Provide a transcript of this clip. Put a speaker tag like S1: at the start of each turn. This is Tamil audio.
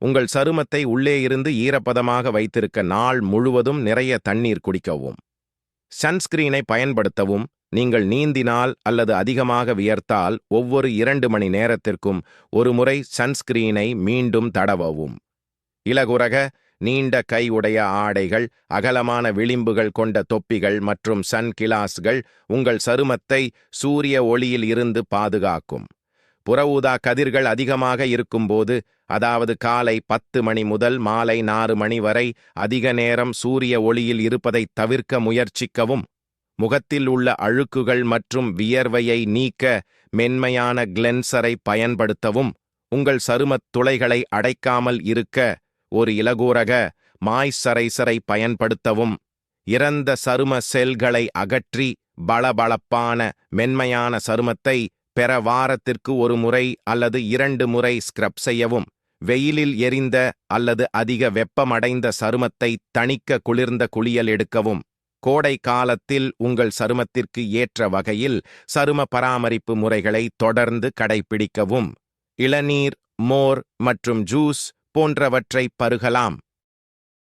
S1: உங்கள் சருமத்தை உள்ளே இருந்து ஈரப்பதமாக வைத்திருக்க நாள் முழுவதும் நிறைய தண்ணீர் குடிக்கவும். சன்ஸ்கிரீனை பயன்படுத்தவும். நீங்கள் நீந்தினால் அல்லது அதிகமாக வியர்த்தால் ஒவ்வொரு இரண்டு மணி நேரத்திற்கும் ஒரு முறை சன்ஸ்கிரீனை மீண்டும் தடவவும். இலகுரக நீண்ட கை உடைய ஆடைகள் அகலமான விளிம்புகள் கொண்ட தொப்பிகள் மற்றும் சன் கிளாஸ்கள் உங்கள் சருமத்தை சூரிய ஒளியில் இருந்து பாதுகாக்கும். புற ஊதா கதிர்கள் அதிகமாக இருக்கும்போது அதாவது காலை பத்து மணி முதல் மாலை நாறு மணி வரை அதிக நேரம் சூரிய ஒளியில் இருப்பதை தவிர்க்க முயற்சிக்கவும். முகத்தில் உள்ள அழுக்குகள் மற்றும் வியர்வையை நீக்க மென்மையான கிளென்சரை பயன்படுத்தவும். உங்கள் சருமத் துளைகளை அடைக்காமல் இருக்க ஒரு இலகூரக மாய்சரைசரை பயன்படுத்தவும். இறந்த சரும செல்களை அகற்றி பளபளப்பான மென்மையான சருமத்தை பெற வாரத்திற்கு ஒரு முறை அல்லது இரண்டு முறை ஸ்க்ரப் செய்யவும். வெயிலில் எரிந்த அல்லது அதிக வெப்பமடைந்த சருமத்தை தணிக்க குளிர்ந்த குளியல் எடுக்கவும். கோடை காலத்தில் உங்கள் சருமத்திற்கு ஏற்ற வகையில் சரும பராமரிப்பு முறைகளை தொடர்ந்து கடைபிடிக்கவும். இளநீர் மோர் மற்றும் ஜூஸ் போன்றவற்றை பருகலாம்.